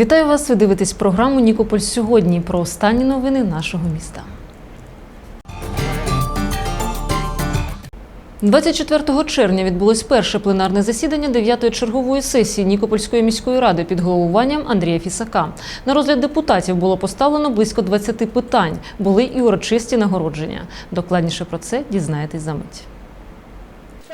Вітаю вас! Ви дивитесь програму Нікополь сьогодні про останні новини нашого міста. 24 червня відбулось перше пленарне засідання 9-ї чергової сесії Нікопольської міської ради під головуванням Андрія Фісака. На розгляд депутатів було поставлено близько 20 питань. Були і урочисті нагородження. Докладніше про це дізнаєтесь за мить.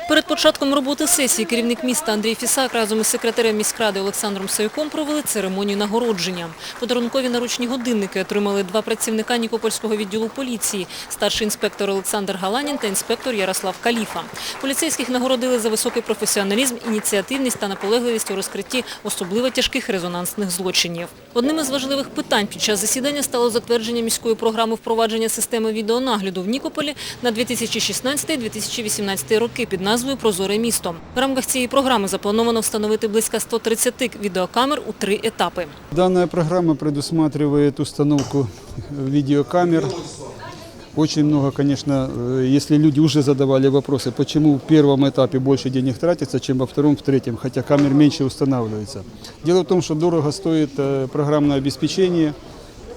Перед початком роботи сесії керівник міста Андрій Фісак разом із секретарем міськради Олександром Саюком провели церемонію нагородження. Подарункові наручні годинники отримали два працівника Нікопольського відділу поліції – старший інспектор Олександр Галанін та інспектор Ярослав Каліфа. Поліцейських нагородили за високий професіоналізм, ініціативність та наполегливість у розкритті особливо тяжких резонансних злочинів. Одним із важливих питань під час засідання стало затвердження міської програми впровадження системи відеонагляду в Нікополі на 2016-2018 роки під назвою «Прозоре місто». В рамках цієї програми заплановано встановити близько 130 відеокамер у три етапи. Данная программа предусматривает установку видеокамер. Очень много, конечно, э, если люди уже задавали вопросы, почему в первом этапе больше денег тратится, чем во втором, в третьем, хотя камер меньше устанавливается. Дело в том, что дорого стоит э, программное обеспечение,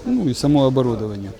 ну и само оборудование.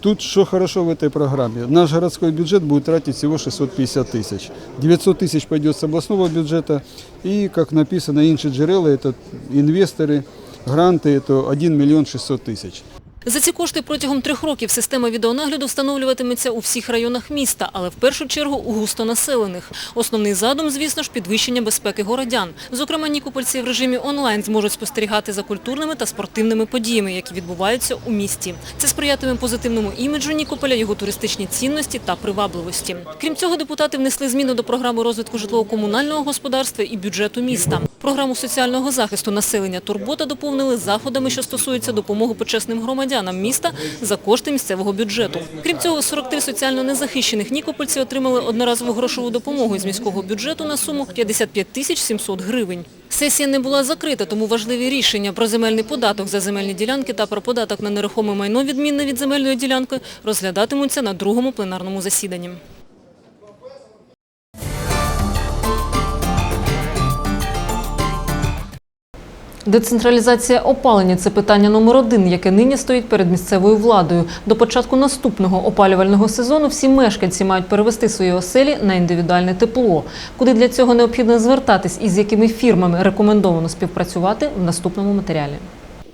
Тут что хорошо в этой программе? Наш городской бюджет будет тратить всего 650 тысяч. 900 тысяч пойдет с областного бюджета. И, как написано, інші джерела, это инвесторы, гранты, это 1 миллион 600 тысяч. За ці кошти протягом трьох років система відеонагляду встановлюватиметься у всіх районах міста, але в першу чергу у густонаселених. Основний задум, звісно ж, підвищення безпеки городян. Зокрема, нікопольці в режимі онлайн зможуть спостерігати за культурними та спортивними подіями, які відбуваються у місті. Це сприятиме позитивному іміджу Нікополя, його туристичній цінності та привабливості. Крім цього, депутати внесли зміни до програми розвитку житлово-комунального господарства і бюджету міста. Програму соціального захисту населення «Турбота» доповнили заходами, що стосуються допомоги почесним громадянам міста за кошти місцевого бюджету. Крім цього, 43 соціально незахищених нікопольці отримали одноразову грошову допомогу із міського бюджету на суму 55 тисяч 700 гривень. Сесія не була закрита, тому важливі рішення про земельний податок за земельні ділянки та про податок на нерухоме майно відмінне від земельної ділянки розглядатимуться на другому пленарному засіданні. Децентралізація опалення це питання номер один, яке нині стоїть перед місцевою владою. До початку наступного опалювального сезону всі мешканці мають перевести свої оселі на індивідуальне тепло. Куди для цього необхідно звертатись і з якими фірмами рекомендовано співпрацювати в наступному матеріалі.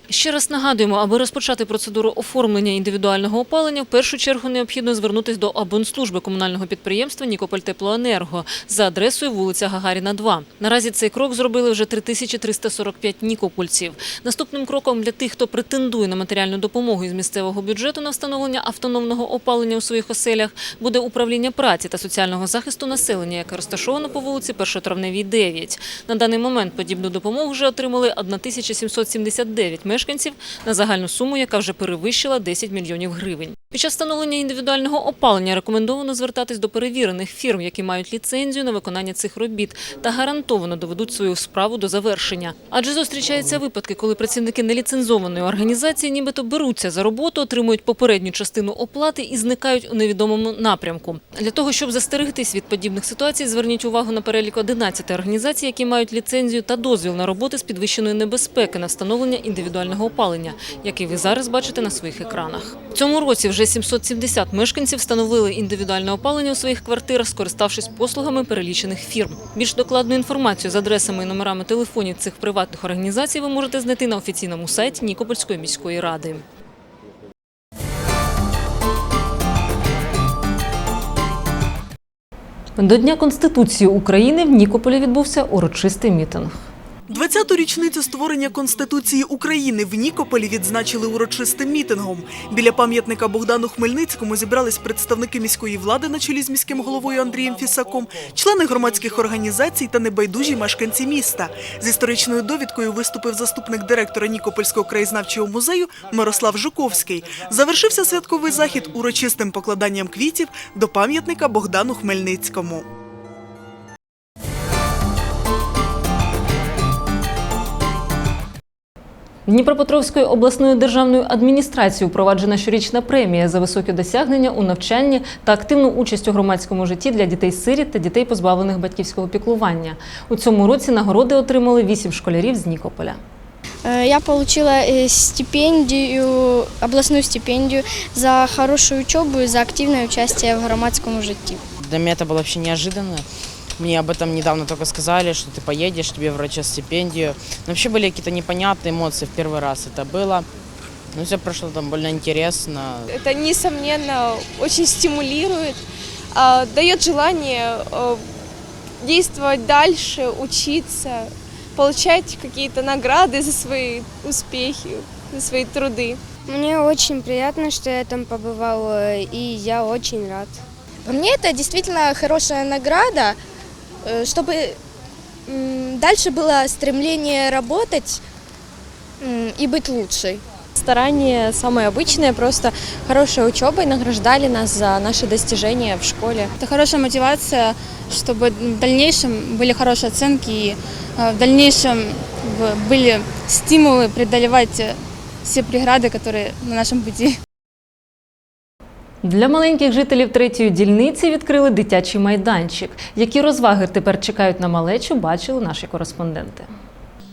Ще раз нагадуємо, аби розпочати процедуру оформлення індивідуального опалення, в першу чергу необхідно звернутися до абонслужби комунального підприємства «Нікопольтеплоенерго» за адресою вулиця Гагаріна, 2. Наразі цей крок зробили вже 3345 нікопольців. Наступним кроком для тих, хто претендує на матеріальну допомогу із місцевого бюджету на встановлення автономного опалення у своїх оселях, буде управління праці та соціального захисту населення, яке розташовано по вулиці Першотравневій, 9. На даний момент подібну допомогу вже отримали 1779 мешканців на загальну суму, яка вже перевищила 10 мільйонів гривень. Під час встановлення індивідуального опалення рекомендовано звертатись до перевірених фірм, які мають ліцензію на виконання цих робіт та гарантовано доведуть свою справу до завершення. Адже зустрічаються випадки, коли працівники неліцензованої організації нібито беруться за роботу, отримують попередню частину оплати і зникають у невідомому напрямку. Для того, щоб застерегтись від подібних ситуацій, зверніть увагу на перелік 11 організацій, які мають ліцензію та дозвіл на роботи з підвищеної небезпеки на встановлення індивідуального опалення, який ви зараз бачите на своїх екранах. Цьому році вже 770 мешканців встановили індивідуальне опалення у своїх квартирах, скориставшись послугами перелічених фірм. Більш докладну інформацію з адресами і номерами телефонів цих приватних організацій ви можете знайти на офіційному сайті Нікопольської міської ради. До Дня Конституції України в Нікополі відбувся урочистий мітинг. 20-ту річницю створення Конституції України в Нікополі відзначили урочистим мітингом. Біля пам'ятника Богдану Хмельницькому зібрались представники міської влади на чолі з міським головою Андрієм Фісаком, члени громадських організацій та небайдужі мешканці міста. З історичною довідкою виступив заступник директора Нікопольського краєзнавчого музею Мирослав Жуковський. Завершився святковий захід урочистим покладанням квітів до пам'ятника Богдану Хмельницькому. Дніпропетровською обласною державною адміністрацією впроваджена щорічна премія за високі досягнення у навчанні та активну участь у громадському житті для дітей-сиріт та дітей, позбавлених батьківського піклування. У цьому році нагороди отримали вісім школярів з Нікополя. Э, Я получила э, стипендию, областную стипендию за хорошую учебу и за активное участие в громадском житті. Для меня это было вообще неожиданно. Мне об этом недавно только сказали, что ты поедешь, тебе врача стипендию. Но вообще были какие-то непонятные эмоции в первый раз это было. Ну, все прошло там больно интересно. Это, несомненно, очень стимулирует, а, дает желание а, действовать дальше, учиться, получать какие-то награды за свои успехи, за свои труды. Мне очень приятно, что я там побывал, э, и я очень рад. Мне это действительно хорошая награда, чтобы м, дальше было стремление работать и быть лучшей. Старания самые обычные, просто хорошая учеба и награждали нас за наши достижения в школе. Это хорошая мотивация, чтобы в дальнейшем были хорошие оценки и э, в дальнейшем были стимулы преодолевать э, все преграды, которые на нашем пути. Для маленьких жителів третьої дільниці відкрили дитячий майданчик. Які розваги тепер чекають на малечу, бачили наші кореспонденти.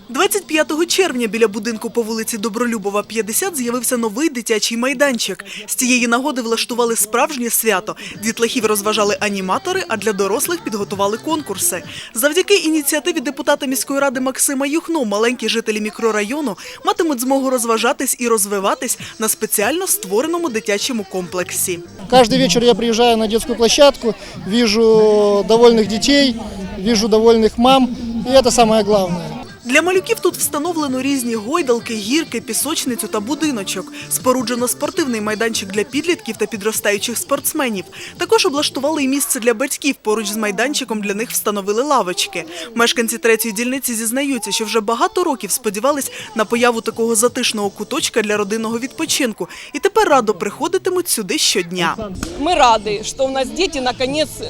25 червня біля будинку по вулиці Добролюбова, 50 з'явився новий дитячий майданчик. З цієї нагоди влаштували справжнє свято. Дітлахів розважали аніматори, а для дорослих підготували конкурси. Завдяки ініціативі депутата міської ради Максима Юхно маленькі жителі мікрорайону матимуть змогу розважатись і розвиватись на спеціально створеному дитячому комплексі. Каждый вечер я приезжаю на детскую площадку, вижу довольных детей, вижу довольных мам, и это самое главное. Для малюків тут встановлено різні гойдалки, гірки, пісочницю та будиночок. Споруджено спортивний майданчик для підлітків та підростаючих спортсменів. Також облаштували і місце для батьків. Поруч з майданчиком для них встановили лавочки. Мешканці третьої дільниці зізнаються, що вже багато років сподівались на появу такого затишного куточка для родинного відпочинку. І тепер радо приходитимуть сюди щодня. Мы рады, что у нас дети, наконец, э,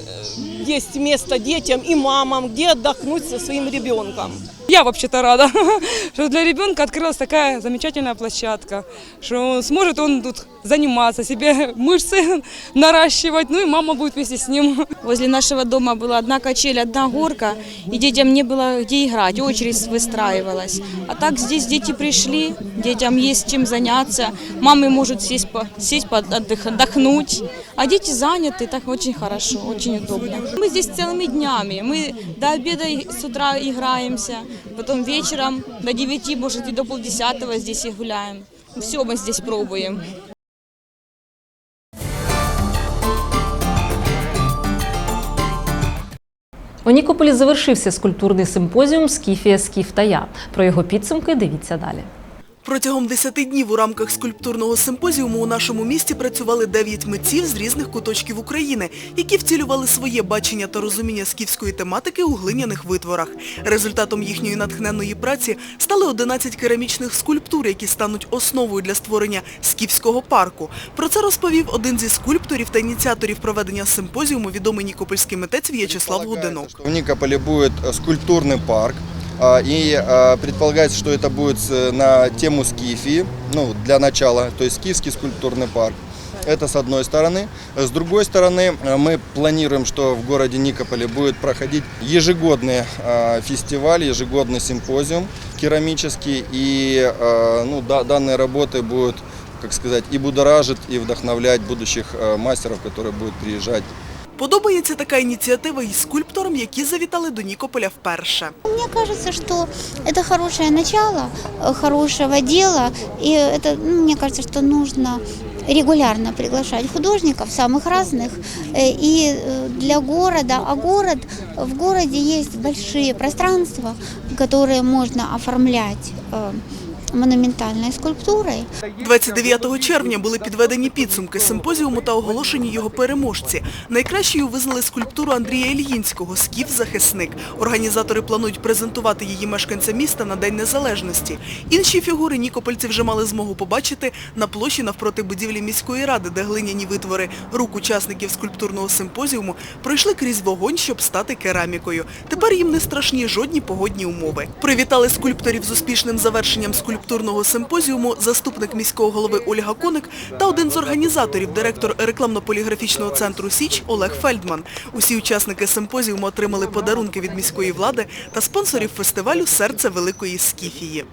есть место детям и мамам, где отдохнуть со своим ребенком. Я вообще-то рада, что для ребенка открылась такая замечательная площадка, что сможет он тут заниматься, себе мышцы наращивать, ну и мама будет вместе с ним. Возле нашего дома была одна качель, одна горка, и детям не было где играть, очередь выстраивалась. А так здесь дети пришли, детям есть чем заняться, мамы может сесть, сесть отдохнуть, а дети заняты, так очень хорошо, очень удобно. Мы здесь целыми днями, мы до обеда с утра играемся, потом вечером до 9, может и до полдесятого здесь и гуляем. Все мы здесь пробуем. У Нікополі завершився скульптурний симпозіум Скіфія Скіф та я. Про його підсумки дивіться далі. Протягом 10 днів у рамках скульптурного симпозіуму у нашому місті працювали 9 митців з різних куточків України, які втілювали своє бачення та розуміння скіфської тематики у глиняних витворах. Результатом їхньої натхненної праці стали 11 керамічних скульптур, які стануть основою для створення скіфського парку. Про це розповів один зі скульпторів та ініціаторів проведення симпозіуму, відомий нікопольський митець В'ячеслав Гудинок. В Никополе будет э, скульптурный парк. А, И а, предполагается, что это будет с- на тему скифии, ну, для начала, то есть скифский скульптурный парк. Это с одной стороны. С другой стороны, э, мы планируем, что в городе Никополе будет проходить ежегодный а, фестиваль, ежегодный симпозиум керамический. И ну, да- данные работы будут, как сказать, и будоражит, и вдохновлять будущих мастеров, которые будут приезжать Подобається така ініціатива і скульпторам, які завітали до Нікополя вперше. Мне кажется, что это хорошее начало э, хорошего дела, и это, ну, мне кажется, что нужно регулярно приглашать художников самых разных э, и э, для города, а город в городе есть большие пространства, которые можно оформлять монументальной скульптурой. 29 червня були підведені підсумки симпозіуму та оголошені його переможці. Найкращою визнали скульптуру Андрія Ільїнського «Скіф-захисник». Організатори планують презентувати її мешканцям міста на День Незалежності. Інші фігури нікопольці вже мали змогу побачити на площі навпроти будівлі міської ради, де глиняні витвори рук учасників скульптурного симпозіуму пройшли крізь вогонь, щоб стати керамікою. Тепер їм не страшні жодні погодні умови. Привітали скульпторів з успішним завершенням архітектурного симпозіуму заступник міського голови Ольга Коник та один з організаторів, директор рекламно-поліграфічного центру Січ Олег Фельдман. Усі учасники симпозіуму отримали подарунки від міської влади та спонсорів фестивалю Серце Великої Скіфії.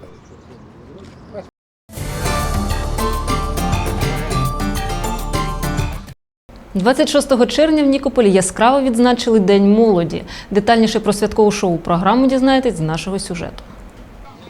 «26 червня в Нікополі яскраво відзначили День молоді. Детальніше про святкову шоу програму дізнаєтесь з нашого сюжету.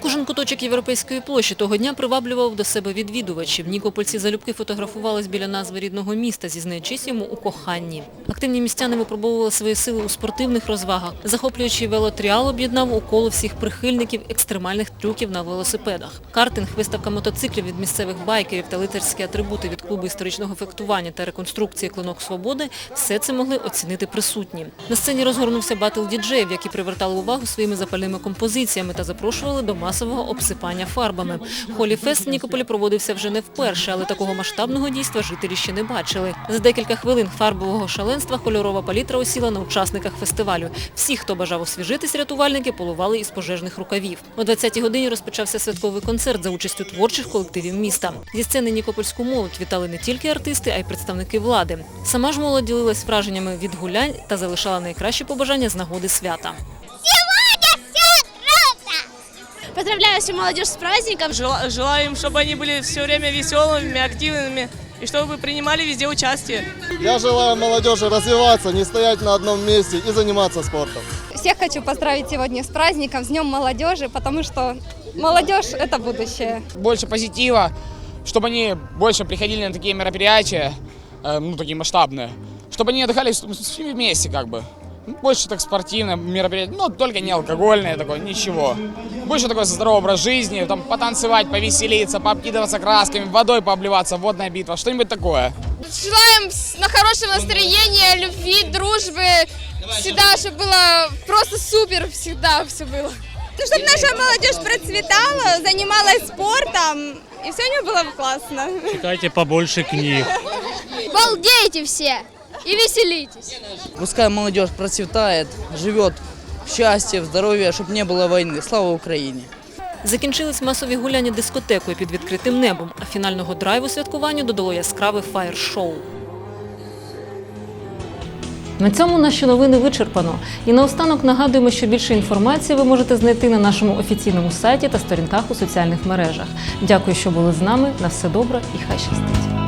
Кожен куточок європейської площі того дня приваблював до себе відвідувачів. Нікопольці залюбки фотографувались біля назви рідного міста, зізнаючись йому у коханні. Активні містяни випробовували свої сили у спортивних розвагах. Захоплюючий велотріал об'єднав у коло всіх прихильників екстремальних трюків на велосипедах. Картинг, виставка мотоциклів від місцевих байкерів та лицарські атрибути від клубу історичного фехтування та реконструкції клинок свободи – все це могли оцінити присутні. На сцені розгорнувся батл діджеїв, які привертали увагу своїми запальними композиціями та запрошували до масового обсипання фарбами. Холі-фест в Нікополі проводився вже не вперше, але такого масштабного дійства жителі ще не бачили. За декілька хвилин фарбового шаленства кольорова палітра осіла на учасниках фестивалю. Всі, хто бажав освіжитись, рятувальники полували із пожежних рукавів. О 20-й годині розпочався святковий концерт за участю творчих колективів міста. Зі сцени Нікопольську молодь вітали не тільки артисти, а й представники влади. Сама ж молодь ділилась враженнями від гулянь та залишала найкращі побажання з нагоди свята. Поздравляю всю молодежь с праздником. Желаем, чтобы они были все время веселыми, активными и чтобы вы принимали везде участие. Я желаю молодежи развиваться, не стоять на одном месте и заниматься спортом. Всех хочу поздравить сегодня с праздником, с Днем молодежи, потому что молодежь – это будущее. Больше позитива, чтобы они больше приходили на такие мероприятия, э, ну, такие масштабные, чтобы они отдыхали с- с- всеми вместе, как бы. Больше так спортивное мероприятие, ну, только не алкогольное такое, ничего. Больше такой здоровый образ жизни, там, потанцевать, повеселиться, пообкидываться красками, водой пообливаться, водная битва, что-нибудь такое. Желаем на хорошего настроения, любви, дружбы. Всегда, чтобы было просто супер, всегда все было. Ну, чтобы наша молодежь процветала, занималась спортом, и все у нее было классно. Читайте побольше книг. Балдейте все и веселитесь. Пускай молодежь процветает, живет в счастье, в здоровье, чтобы не было войны. Слава Украине! Закінчились масові гуляння дискотекою під відкритим небом, а фінального драйву святкуванню додало яскраве фаєр-шоу. На цьому наші новини вичерпано. І наостанок нагадуємо, що більше інформації ви можете знайти на нашому офіційному сайті та сторінках у соціальних мережах. Дякую, що були з нами. На все добре і хай щастить.